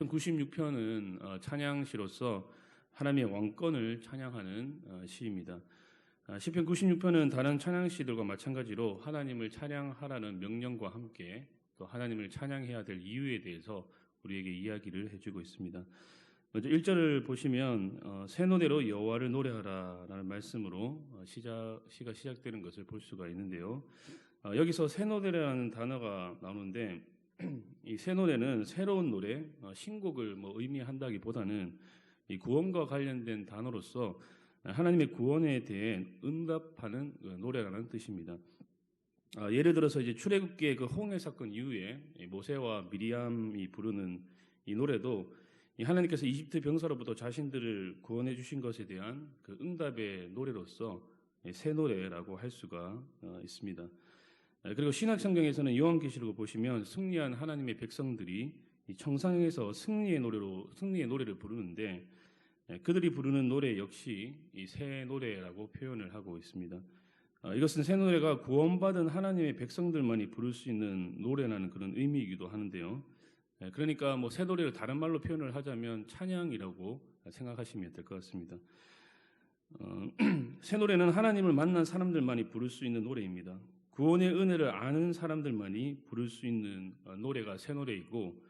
96편은 어, 찬양시로서 하나님의 왕권을 찬양하는 어, 시입니다. 아, 시편 96편은 다른 찬양시들과 마찬가지로 하나님을 찬양하라는 명령과 함께 또 하나님을 찬양해야 될 이유에 대해서 우리에게 이야기를 해주고 있습니다. 먼저 1절을 보시면 어, 새 노래로 여호와를 노래하라라는 말씀으로 어, 시작 시가 시작되는 것을 볼 수가 있는데요. 어, 여기서 새 노래라는 단어가 나오는데 이 새 노래는 새로운 노래, 어, 신곡을 뭐 의미한다기보다는 이 구원과 관련된 단어로서 하나님의 구원에 대해 응답하는 그 노래라는 뜻입니다. 아, 예를 들어서 이제 출애굽기의 그 홍해 사건 이후에 이 모세와 미리암이 부르는 이 노래도 이 하나님께서 이집트 병사로부터 자신들을 구원해 주신 것에 대한 그 응답의 노래로서 이새 노래라고 할 수가 어, 있습니다. 아, 그리고 신약 성경에서는 요한계시록을 보시면 승리한 하나님의 백성들이 이 청상에서 승리의 노래로 승리의 노래를 부르는데 예, 그들이 부르는 노래 역시 이새 노래라고 표현을 하고 있습니다. 아, 이것은 새 노래가 구원받은 하나님의 백성들만이 부를 수 있는 노래라는 그런 의미이기도 하는데요. 예, 그러니까 뭐 새 노래를 다른 말로 표현을 하자면 찬양이라고 생각하시면 될 것 같습니다. 어, 새 노래는 하나님을 만난 사람들만이 부를 수 있는 노래입니다. 구원의 은혜를 아는 사람들만이 부를 수 있는 어, 노래가 새 노래이고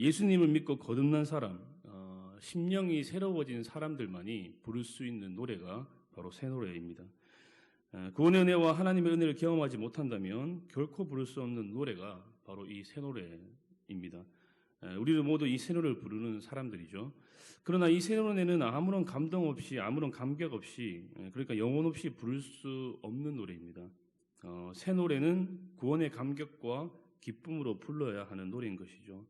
예수님을 믿고 거듭난 사람, 어, 심령이 새로워진 사람들만이 부를 수 있는 노래가 바로 새 노래입니다. 어, 구원의 은혜와 하나님의 은혜를 경험하지 못한다면 결코 부를 수 없는 노래가 바로 이 새 노래입니다. 에, 우리도 모두 이새 노래를 부르는 사람들이죠. 그러나 이새 노래는 아무런 감동 없이 아무런 감격 없이 에, 그러니까 영혼 없이 부를 수 없는 노래입니다. 어, 새 노래는 구원의 감격과 기쁨으로 불러야 하는 노래인 것이죠.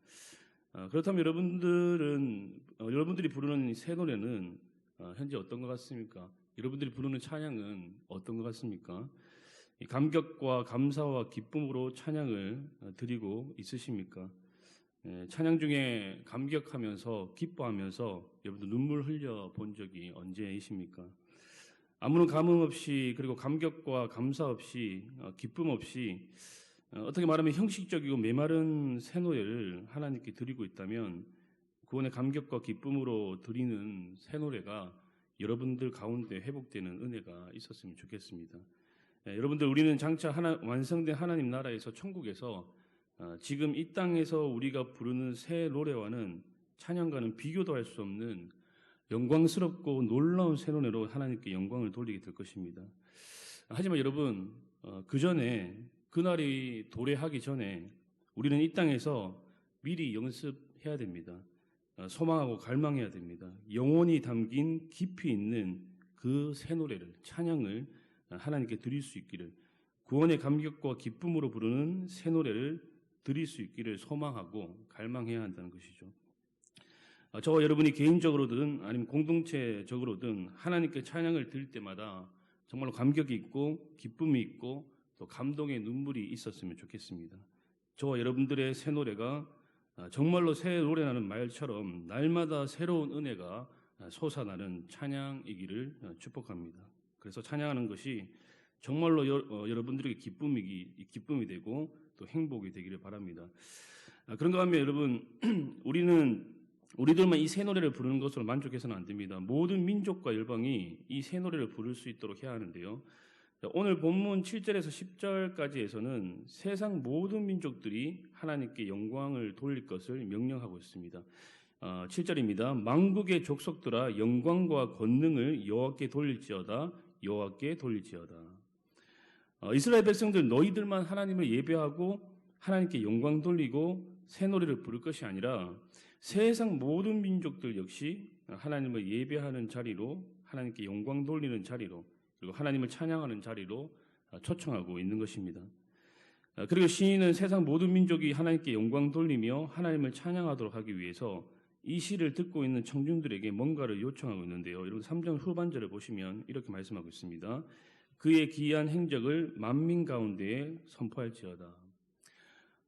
어, 그렇다면 여러분들은 어, 여러분들이 부르는 새 노래는 어, 현재 어떤 것 같습니까? 여러분들이 부르는 찬양은 어떤 것 같습니까? 이 감격과 감사와 기쁨으로 찬양을 어, 드리고 있으십니까? 예, 찬양 중에 감격하면서 기뻐하면서 여러분들 눈물 흘려 본 적이 언제이십니까? 아무런 감흥 없이 그리고 감격과 감사 없이 어, 기쁨 없이 어, 어떻게 말하면 형식적이고 메마른 새 노래를 하나님께 드리고 있다면 구원의 감격과 기쁨으로 드리는 새 노래가 여러분들 가운데 회복되는 은혜가 있었으면 좋겠습니다. 예, 여러분들 우리는 장차 하나, 완성된 하나님 나라에서 천국에서 어, 지금 이 땅에서 우리가 부르는 새 노래와는 찬양과는 비교도 할 수 없는 영광스럽고 놀라운 새 노래로 하나님께 영광을 돌리게 될 것입니다. 하지만 여러분 어, 그 전에 그날이 도래하기 전에 우리는 이 땅에서 미리 연습해야 됩니다. 어, 소망하고 갈망해야 됩니다. 영혼이 담긴 깊이 있는 그 새 노래를 찬양을 하나님께 드릴 수 있기를 구원의 감격과 기쁨으로 부르는 새 노래를 드릴 수 있기를 소망하고 갈망해야 한다는 것이죠. 어, 저와 여러분이 개인적으로든 아니면 공동체적으로든 하나님께 찬양을 드릴 때마다 정말로 감격이 있고 기쁨이 있고 또 감동의 눈물이 있었으면 좋겠습니다. 저와 여러분들의 새 노래가 아, 정말로 새 노래라는 말처럼 날마다 새로운 은혜가 아, 솟아나는 찬양이기를 어, 축복합니다. 그래서 찬양하는 것이 정말로 여, 어, 여러분들에게 기쁨이, 기쁨이 되고 또 행복이 되기를 바랍니다. 아, 그런가 하면 여러분, 우리는 우리들만 이 새 노래를 부르는 것으로 만족해서는 안 됩니다. 모든 민족과 열방이 이 새 노래를 부를 수 있도록 해야 하는데요. 오늘 본문 7절에서 10절까지에서는 세상 모든 민족들이 하나님께 영광을 돌릴 것을 명령하고 있습니다. 7절입니다. 어, 망국의 족속들아 영광과 권능을 여호와께 돌릴지어다 여호와께 돌릴지어다. 어, 이스라엘 백성들 너희들만 하나님을 예배하고 하나님께 영광 돌리고 새 노래를 부를 것이 아니라 세상 모든 민족들 역시 하나님을 예배하는 자리로 하나님께 영광 돌리는 자리로 그리고 하나님을 찬양하는 자리로 초청하고 있는 것입니다. 그리고 시인은 세상 모든 민족이 하나님께 영광 돌리며 하나님을 찬양하도록 하기 위해서 이 시를 듣고 있는 청중들에게 뭔가를 요청하고 있는데요. 여러분 3장 후반절을 보시면 이렇게 말씀하고 있습니다. 그의 기이한 행적을 만민 가운데에 선포할지어다.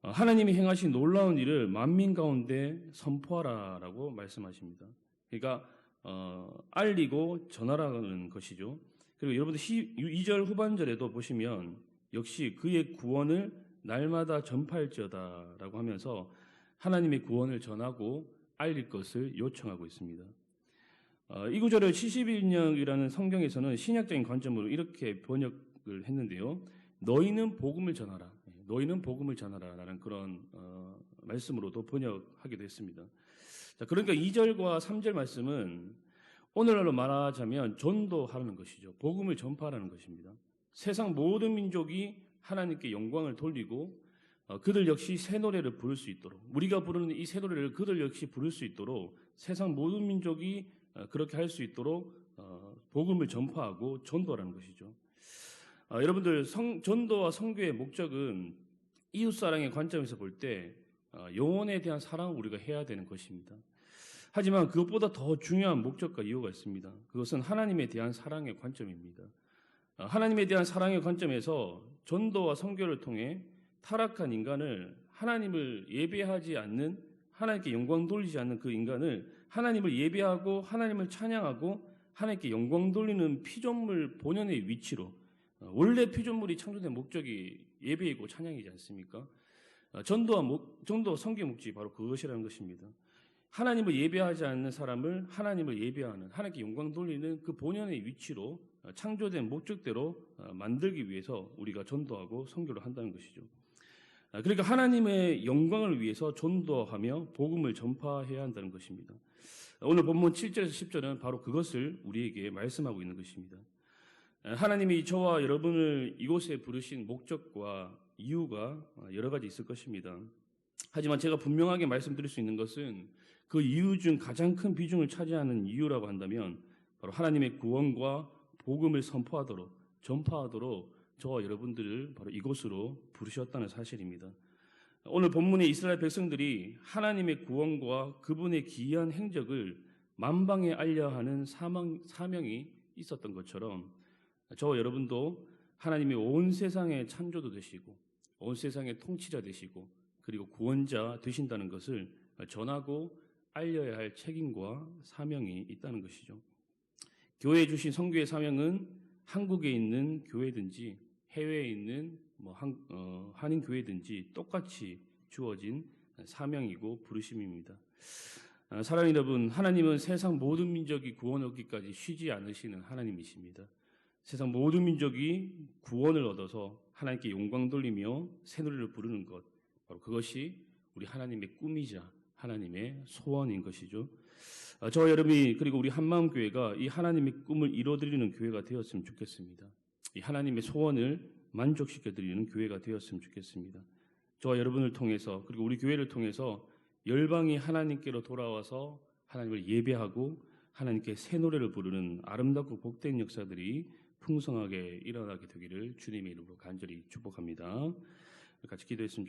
하나님이 행하신 놀라운 일을 만민 가운데 선포하라라고 말씀하십니다. 그러니까 어, 알리고 전하라는 것이죠. 그리고 여러분들 2절 후반절에도 보시면 역시 그의 구원을 날마다 전파할지어다라고 하면서 하나님의 구원을 전하고 알릴 것을 요청하고 있습니다. 어, 이 구절을 71년이라는 성경에서는 신약적인 관점으로 이렇게 번역을 했는데요. 너희는 복음을 전하라. 예, 너희는 복음을 전하라라는 그런 어, 말씀으로도 번역하기도 했습니다. 자, 그러니까 2절과 3절 말씀은 오늘날로 말하자면 전도하라는 것이죠. 복음을 전파하라는 것입니다. 세상 모든 민족이 하나님께 영광을 돌리고 어, 그들 역시 새 노래를 부를 수 있도록 우리가 부르는 이 새 노래를 그들 역시 부를 수 있도록 세상 모든 민족이 어, 그렇게 할 수 있도록 어, 복음을 전파하고 전도하라는 것이죠. 어, 여러분들 성, 전도와 성교의 목적은 이웃 사랑의 관점에서 볼때 어, 영혼에 대한 사랑을 우리가 해야 되는 것입니다. 하지만 그것보다 더 중요한 목적과 이유가 있습니다. 그것은 하나님에 대한 사랑의 관점입니다. 어, 하나님에 대한 사랑의 관점에서 전도와 성교를 통해 타락한 인간을 하나님을 예배하지 않는 하나님께 영광 돌리지 않는 그 인간을 하나님을 예배하고 하나님을 찬양하고 하나님께 영광 돌리는 피조물 본연의 위치로 어, 원래 피조물이 창조된 목적이 예배이고 찬양이지 않습니까? 어, 전도와 목, 전도 성교 목적이 바로 그것이라는 것입니다. 하나님을 예배하지 않는 사람을 하나님을 예배하는 하나님께 영광 돌리는 그 본연의 위치로 어, 창조된 목적대로 어, 만들기 위해서 우리가 전도하고 성교를 한다는 것이죠. 아, 그러니까 하나님의 영광을 위해서 전도하며 복음을 전파해야 한다는 것입니다. 오늘 본문 7절에서 10절은 바로 그것을 우리에게 말씀하고 있는 것입니다. 아, 하나님이 저와 여러분을 이곳에 부르신 목적과 이유가 여러 가지 있을 것입니다. 하지만 제가 분명하게 말씀드릴 수 있는 것은 그 이유 중 가장 큰 비중을 차지하는 이유라고 한다면 바로 하나님의 구원과 복음을 선포하도록 전파하도록 저와 여러분들을 바로 이곳으로 부르셨다는 사실입니다. 오늘 본문의 이스라엘 백성들이 하나님의 구원과 그분의 기이한 행적을 만방에 알려 하는 사명, 사명이 있었던 것처럼 저와 여러분도 하나님의 온 세상의 창조도 되시고 온 세상의 통치자 되시고 그리고 구원자 되신다는 것을 전하고 알려야 할 책임과 사명이 있다는 것이죠. 교회에 주신 성교의 사명은 한국에 있는 교회든지 해외에 있는 뭐 한, 어, 한인 교회든지 똑같이 주어진 사명이고 부르심입니다. 아, 사랑하는 여러분, 하나님은 세상 모든 민족이 구원 얻기까지 쉬지 않으시는 하나님이십니다. 세상 모든 민족이 구원을 얻어서 하나님께 영광 돌리며 새 노래를 부르는 것, 바로 그것이 우리 하나님의 꿈이자 하나님의 소원인 것이죠. 아, 저와 여러분이 그리고 우리 한마음 교회가 이 하나님의 꿈을 이뤄드리는 교회가 되었으면 좋겠습니다. 이 하나님의 소원을 만족시켜 드리는 교회가 되었으면 좋겠습니다. 저와 여러분을 통해서 그리고 우리 교회를 통해서 열방이 하나님께로 돌아와서 하나님을 예배하고 하나님께 새 노래를 부르는 아름답고 복된 역사들이 풍성하게 일어나게 되기를 주님의 이름으로 간절히 축복합니다. 같이 기도했으면 좋겠습니다.